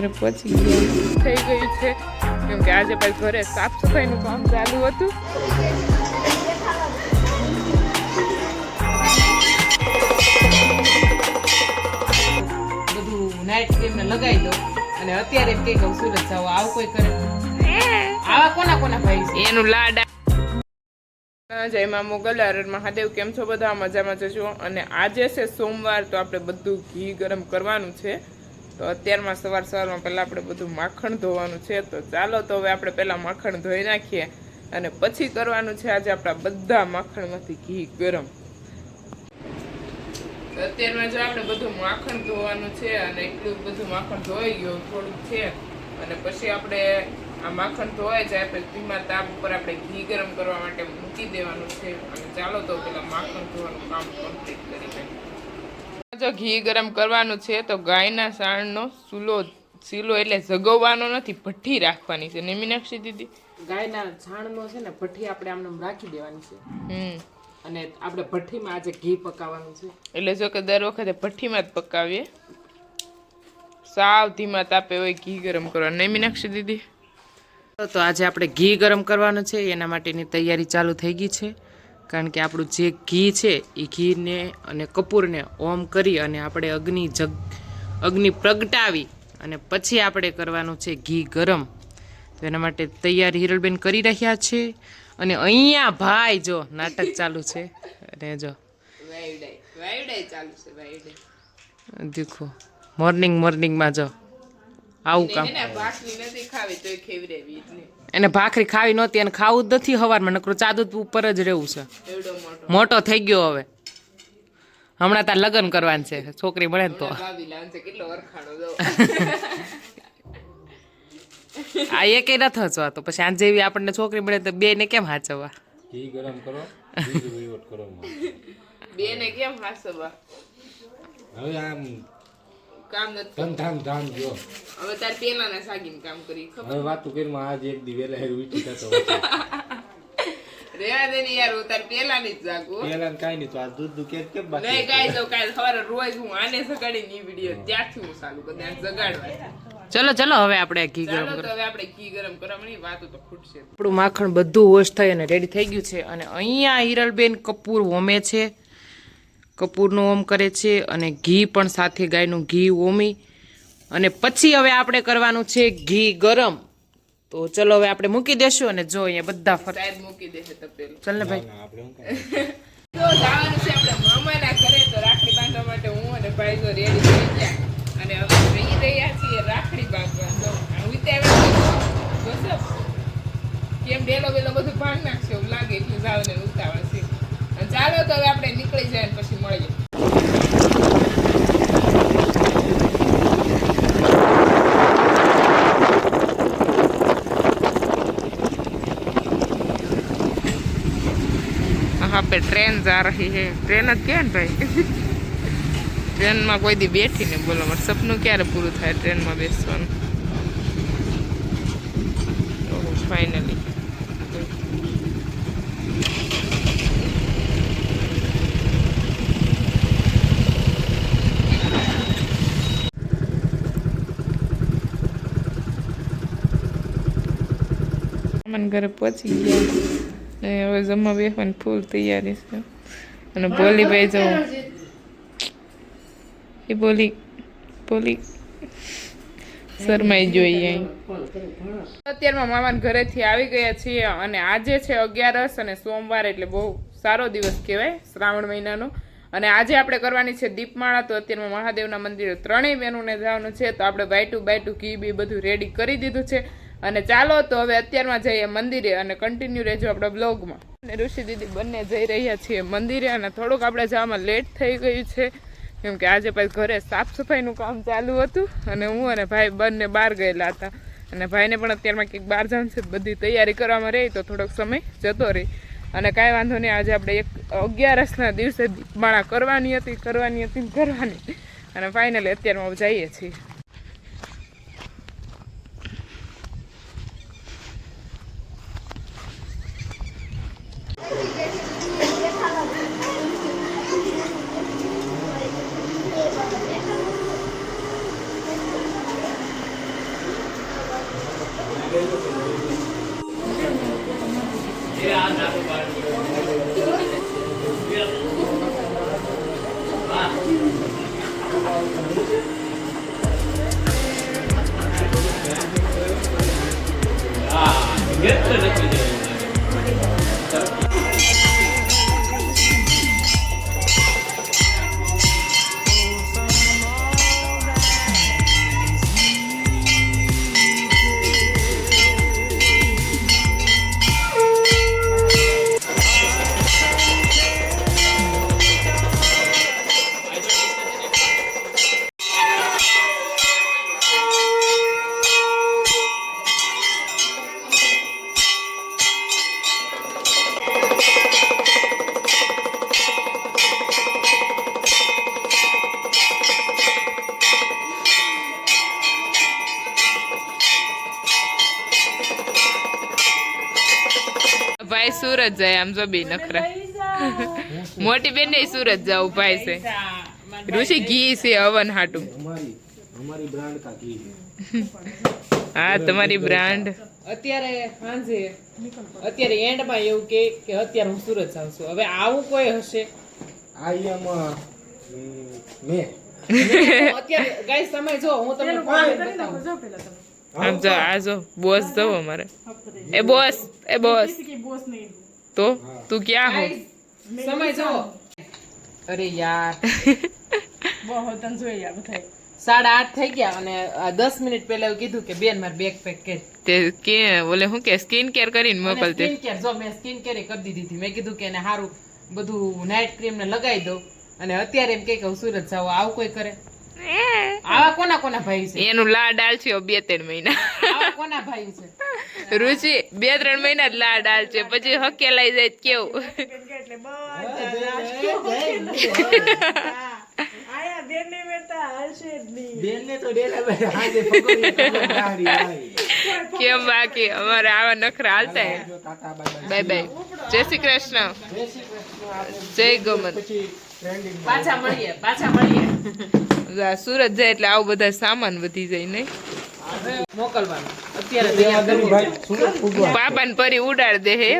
ઘરે પહોંચી ગયા. થઈ ગયું છે. કેમ કે આજે ભાઈ ઘરે સાફ સફાઈનું કામ ચાલુ હતું. બધું નાઇટ ક્રીમને લગાવી દો. અને અત્યારે કે કહું સુરત જાવ આવું કોઈ કરે આવા કોના કોના ભાઈ છે? એનું લાડા. જય મા મોગલ મહાદેવ કેમ છો બધા? મજામાં જશો અને આજે છે સોમવાર તો આપણે બધું ઘી ગરમ કરવાનું છે. તો અત્યારમાં સવાર સવારમાં પહેલાં આપણે બધું માખણ ધોવાનું છે. તો ચાલો તો હવે આપણે પહેલાં માખણ ધોઈ નાખીએ અને પછી કરવાનું છે આજે આપણા બધા માખણમાંથી ઘી ગરમ. અત્યારમાં જો આપણે બધું માખણ ધોવાનું છે અને એટલું બધું માખણ ધોઈ ગયું, થોડુંક છે. અને પછી આપણે આ માખણ ધોવાઈ જાય પછી ધીમા તાપ ઉપર આપણે ઘી ગરમ કરવા માટે મૂકી દેવાનું છે. અને ચાલો તો પેલા માખણ ધોવાનું કામ કમ્પ્લીટ કરી દઈએ જો ઘી ગરમ કરવાનું છે તો ગાયના સાણનો ચૂલો સીલો એટલે જગવવાનો નથી ભઠ્ઠી રાખવાની છે. ને મીનાક્ષી દીદી? ગાયના છાણનો છે ને ભઠ્ઠી આપણે આમ રાખી દેવાની છે. હમ. અને આપણે ભઠ્ઠીમાં આજે ઘી પકાવવાનું છે. એટલે જો કે દર વખતે ભઠ્ઠીમાં જ પકાવીએ. સાવ ધીમા તાપે હોય ઘી ગરમ કરવાનું નહીં મીનાક્ષી દીદી? તો આજે આપણે ઘી ગરમ કરવાનું છે એના માટેની તૈયારી ચાલુ થઈ ગઈ છે. કારણ કે આપણું જે ઘી છે એ ઘીને અને કપૂરને ઓમ કરી અને આપણે અગ્નિ જગ અગ્નિ પ્રગટાવી અને પછી આપણે કરવાનું છે ઘી ગરમ. તો એના માટે તૈયાર હિરલબેન કરી રહ્યા છે અને અહીંયા ભાઈ જો નાટક ચાલુ છે. અને જો. દેખો. મોર્નિંગ મોર્નિંગમાં જો. આવું કામ. એને ભાખરી ખાવી નહોતી એને ખાવું જ નથી હવારમાં નકરું ચાદુ ઉપર જ રહેવું છે. મોટો. મોટો થઈ ગયો હવે. હમણાં તાર લગ્ન કરવાનું છે છોકરી મળે ને તો. આ એકે નથી હચવા તો. પછી આજ જેવી આપણને છોકરી મળે તો બે ને કેમ હાચવા ગરમ કરો કરો બે ને કેમ હાચવા હવે આમ કામ નથી ધન ધામ ધામ જો. હવે તાર પેલા ના સાગીને કામ કરી ખબર? હવે વાતું કરીમાં આજ એક દી વેલા હેર ઉઠી થતો રેવા દે ને યાર હું તાર પેલા ની જ જાગું પેલા કાંઈ નહીં તો આ દૂધ દૂધ કેમ કેમ બાકી નહીં કાંઈ તો કાંઈ સવારે રોજ હું આને સગાડી ની વીડિયો ત્યારથી હું ચાલુ કરી. જગાડવા ચલો ચલો હવે આપણે ઘી ગરમ કરો હવે આપણે ઘી ગરમ કરવાની વાતો તો ખૂટશે. આપણું માખણ બધું વોશ થઈ અને રેડી થઈ ગયું છે અને અહીંયા હિરલબેન કપૂર હોમે છે. કપૂરનું ઓમ કરે છે અને ઘી પણ સાથે ગાયનું ઘી ઓમી. અને પછી હવે આપણે કરવાનું છે ઘી ગરમ. તો ચલો હવે આપણે મૂકી દેશું અને જો અહીંયા બધા ફર મૂકી દેશે તપેલું ચાલ ને ભાઈ? તો જવાનું છે આપણે મામાના ઘરે તો રાખડી બાંધવા માટે હું અને ભાઈ તો રેડી થઈ ગયા. અને હવે જઈ રહ્યા છીએ રાખડી બાંધવા તો હું ત્યાં બસ કેમ ડેલો બેલો બધું ભાંગ નાખશે એવું લાગે એટલે જાવ ને ઉતાવળ છે અને ચાલો તો હવે આપણે નીકળી જાય ને પછી મળીએ यहाँ पे ट्रेन जा रही है ટ્રેન જ કે ને ભાઈ ટ્રેનમાં કોઈ દી બેઠી ને બોલો મારું સપનું ક્યારે પૂરું થાય ટ્રેનમાં બેસવાનું ફાઇનલી મને ઘરે પહોંચી ગયા ને હવે જમવા બેસવાની ફૂલ તૈયારી છે. અને બોલી ભાઈ જવું. એ બોલી બોલી. શરમાઈ જોઈએ અત્યારમાં મામાન ઘરેથી આવી ગયા છીએ અને આજે છે અગિયારસ અને સોમવાર એટલે બહુ સારો દિવસ કહેવાય શ્રાવણ મહિનાનો. અને આજે આપણે કરવાની છે દીપમાળા, તો અત્યારમાં મહાદેવના મંદિરે ત્રણેય બહેનોને જવાનું છે. તો આપણે બાયટું બાયટું ઘી બી બધું રેડી કરી દીધું છે. અને ચાલો તો હવે અત્યારમાં જઈએ મંદિરે અને કન્ટિન્યુ રહેજો આપણા બ્લોગમાં અને ઋષિ દીદી બંને જઈ રહ્યા છીએ મંદિરે અને થોડુંક આપણે જવામાં લેટ થઈ ગયું છે. કેમ કે આજે પછી ઘરે સાફ સફાઈનું કામ ચાલુ હતું અને હું અને ભાઈ બંને બહાર ગયેલા હતા. અને ભાઈને પણ અત્યારમાં કંઈક બહાર જવાનું છે, બધી તૈયારી કરવામાં રહી તો થોડોક સમય જતો રહી. અને કાંઈ વાંધો નહીં, આજે આપણે એક અગિયારસના દિવસે દીપમાળા કરવાની હતી કરવાની હતી કરવાની. અને ફાઇનલી અત્યારમાં જઈએ છીએ. Get to the ભાઈ સુરત જાય આમ જો બે નખરા. મોટી બેન ને સુરત જાવ ભાઈ છે. ઋષિ ઘી છે અવન હાટું. અમારી અમારી બ્રાન્ડ કા ઘી है હા તમારી બ્રાન્ડ અત્યારે સાંજે અત્યારે એન્ડમાં એવું કે કે અત્યારે હું સુરત જાઉં છું. હવે આવું કોઈ હશે? આઈ એમ મે. અત્યારે ગાઈસ સમય જો હું તમને ફોન બતાવું. આમ જો આ જો બોસ જો અમારે. એ બોસ એ બોસ. તો. તું? ક્યાં હો? સમય જો અરે યાર. સાડા આઠ થઈ ગયા અને આ દસ મિનિટ પહેલા એવું કીધું કે બેન મારે બેગ પેક કરી. તે કે બોલે શું કે સ્કિન કેર કરીને મોકલતે સ્કિન કેર જો મેં સ્કિન કેર કરી દીધી હતી. મેં કીધું કે એને સારું બધું નાઇટ ક્રીમ ને લગાવી દઉં. અને અત્યારે એમ કે કે હું સુરત જાવ આવું કોઈ કરે? આવા કોના કોના ભાઈ છે? એનું લાડ આલ બે ત્રણ મહિના. આવા કોના ભાઈ છે? રુચિ બે ત્રણ મહિના જ લાડ આલ છે. પછી હકેલાઈ જાય કેવું? કેમ બાકી? અમારે આવા નખરા હાલતા બાય બાય. જય શ્રી કૃષ્ણ. જય શ્રી કૃષ્ણ. આપણે જય ગોમત. પાછા મળીએ પાછા મળીએ. સુરત જાય એટલે આવું બધા સામાન વધી જાય નહીં. મોકલવાનું પાપાને પરી ઉડાડ દે હે.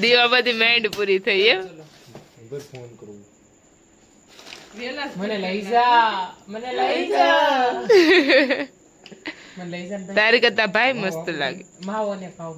દીવા બધી મેન્ડ પૂરી થઈ, એમ? ફોન કરું. મને લઈ જા મને લઈ જા. મને લઈ જા ને તારી કરતા ભાઈ મસ્ત લાગે. માવો ને ખાવ.